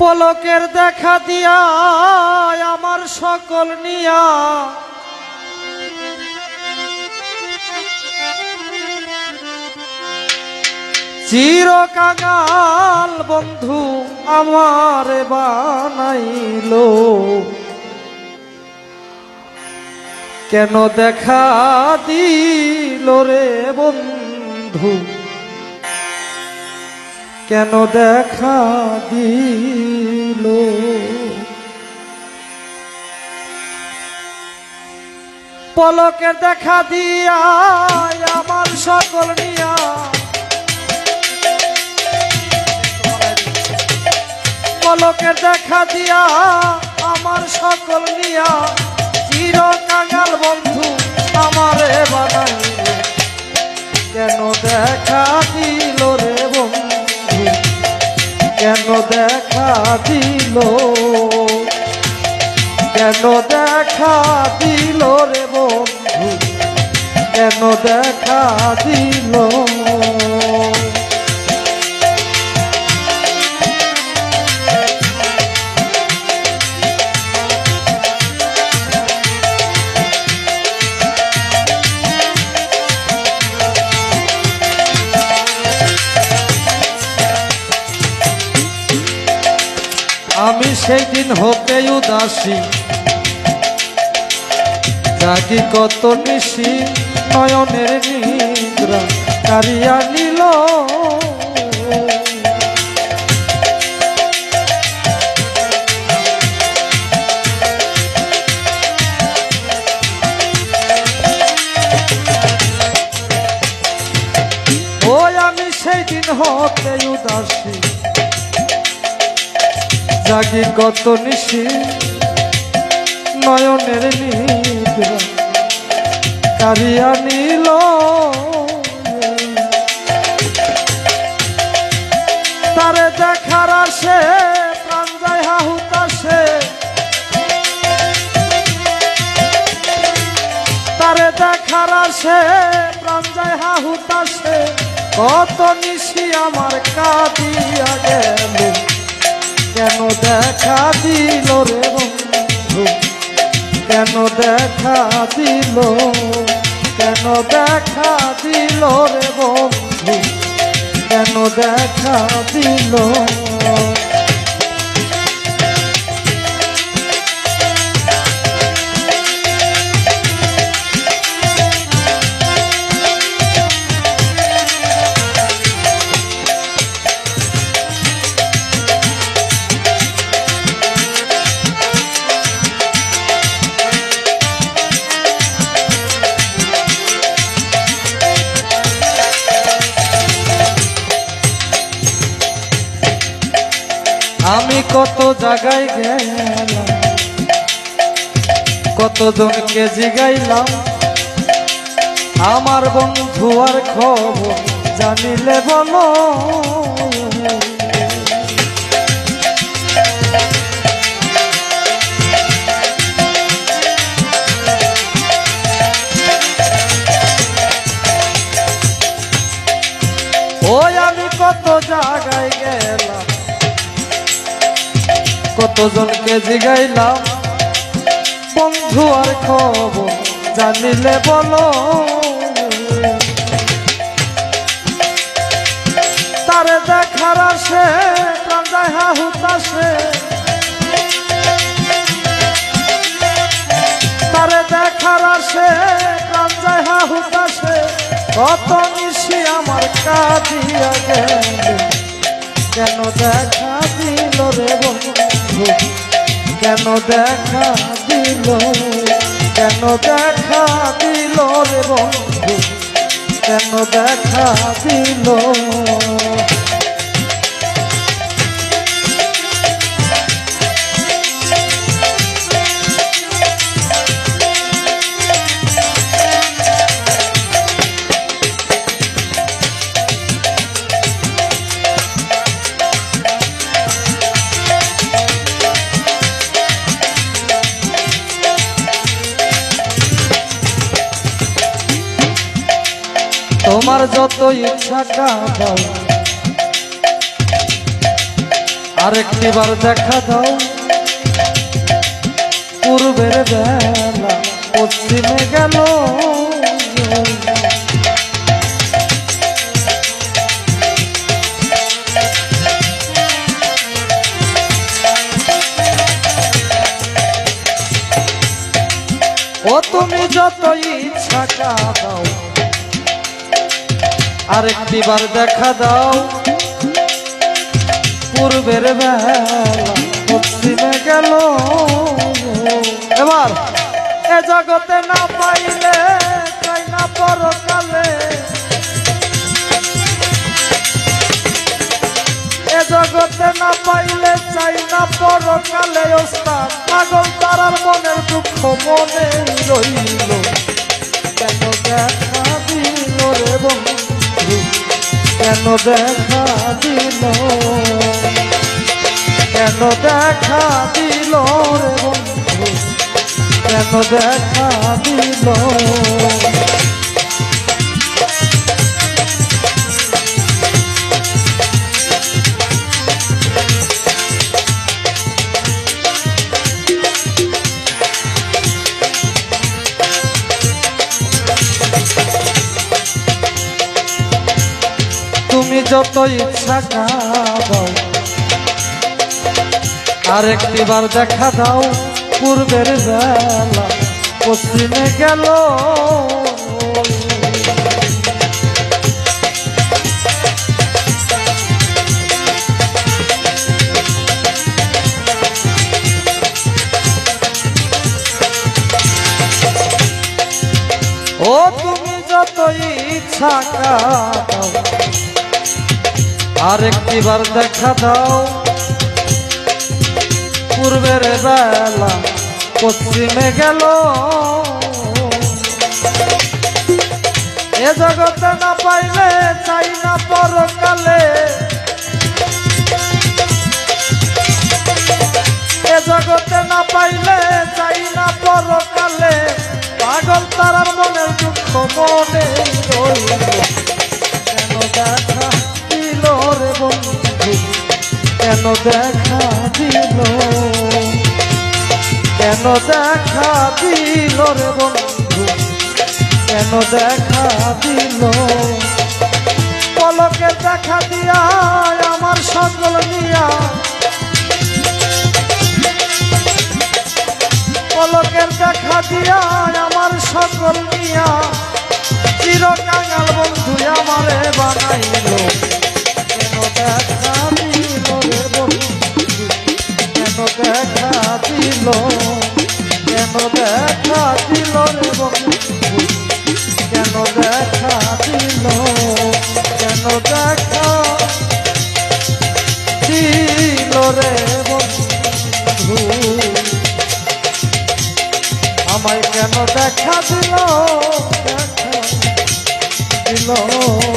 পলকের দেখা দিয়া আমার সকল নিয়া। চির কাঙাল বন্ধু আমার বানাইলো। কেন দেখা দিল রে বন্ধু? কেন দেখা দিল? পলকে দেখা দিয়া আমার সকল নিয়া। পলকে দেখা দিয়া দেখা দিল। কেন দেখা দিল রে বন্ধু? কেন দেখা দিল? সেই দিন হতে উদাসী। জাগি কত নিশি নয়নের নিদ্রা, কারিয়া নিল। সেই দিন হতে উদাসী। জাগি কত নিশি নয়নের নিদ্রা কারিয়া নিল। তারে দেখার আসে প্রাণ যায় হাহুতাসে তারে দেখার আসে প্রাণ যায় হাহুতাসে কত নিশি আমার কাঁদিয়া গেল। কেন দেখা দিল রে বন্ধু? কেন দেখা দিল? কেন দেখা দিল রে বন্ধু? কেন দেখা দিল? আমি কত জায়গায় গেলাম, কতজনকে জিগাইলাম। আমার বন্ধু আর খবর জানিলে বলো। ওই আমি কত জায়গায় গেলাম কতজনকে জিগাইলাম? বন্ধু আর খবর জানিলে বলো। তারে দেখার আসে যায় হাহুতাসে তারে দেখার আসে যায় হাহুতাসে কত নিশি আমার কাঁদিয়া গেল। কেন দেখা দিল রে বন্ধু? কেন দেখা দিল? কেন দেখা দিল রে বন্ধু? কেন দেখা দিল? তোমার যত ইচ্ছা কাঁদাও আরেকটিবার দেখা দাও। পূর্বের বেলা পশ্চিমে গেল। ও তুমি যত ইচ্ছা দাও আরেকটিবার দেখা দাও। পূর্বের বেলা পশ্চিমে গেল। এবার এ জগতে না পাইলে চাই না পরকালে? এ জগতে না পাইলে চাই না পরকালে? ওস্তাদ, পাগল তারার মনের দুঃখ মনে রইল। কেন দেখা দিল? কেন দেখা দিল রে বন্ধু? কেন দেখা দিল? যত ইচ্ছা দাও আরেকটিবার দেখা দাও পূর্বের বেলা। পশ্চিমে গেল। ও তুমি যত ইচ্ছা আরেকটিবার দেখা দাও। পূর্বের বেলা পশ্চিমে গেল। এ জগতে না পাইলে, চাই না পরকালে। এ জগতে না পাইলে, চাই না পরকালে। পাগল তারার মনের দুঃখ মনে রইল কেন দেখা দিল? কেন দেখা দিল রে বন্ধু? কেন দেখা দিল? পলকে দেখা দিয়া আমার সকল নিয়া পলকের দেখা দিয়া আমার সকল নিয়া চির কাঙাল বন্ধু আমারে বানাইল। কেন দেখা রে বন্ধু আমায় কেন দেখা দিল দিল?